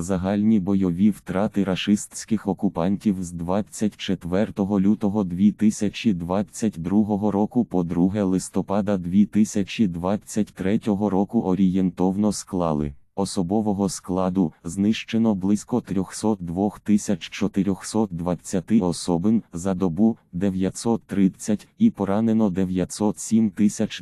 Загальні бойові втрати рашистських окупантів з 24 лютого 2022 року по 2 листопада 2023 року орієнтовно склали. Особового складу знищено близько 302 420 особин за добу 930 і поранено 907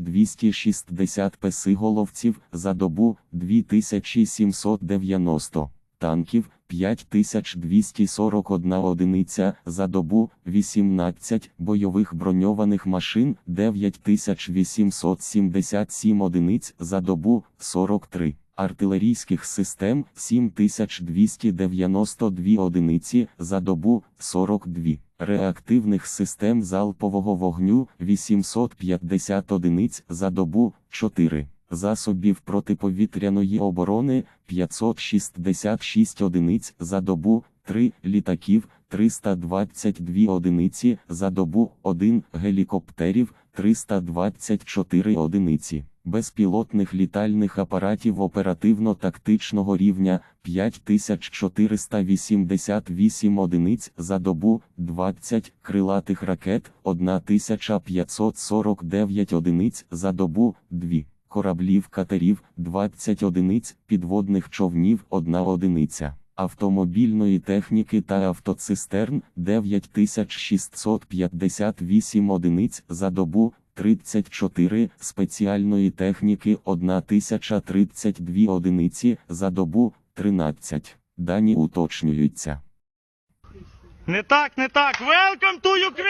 260 песиголовців за добу 2790 танків 5241 одиниця за добу, 18 бойових броньованих машин 9877 одиниць за добу, 43 артилерійських систем 7292 одиниці за добу, 42 реактивних систем залпового вогню 850 одиниць за добу, 4 засобів протиповітряної оборони 566 одиниць за добу, 3 літаків 322 одиниці за добу, 1 гелікоптерів 324 одиниці, безпілотних літальних апаратів оперативно-тактичного рівня 5488 одиниць за добу, 20 крилатих ракет 1549 одиниць за добу, 2 кораблів катерів 20 одиниць, підводних човнів 1 одиниця, автомобільної техніки та автоцистерн 9658 одиниць за добу, 34 спеціальної техніки 1032 одиниці за добу, 13. Дані уточнюються. Не так, не так. Welcome to Ukraine!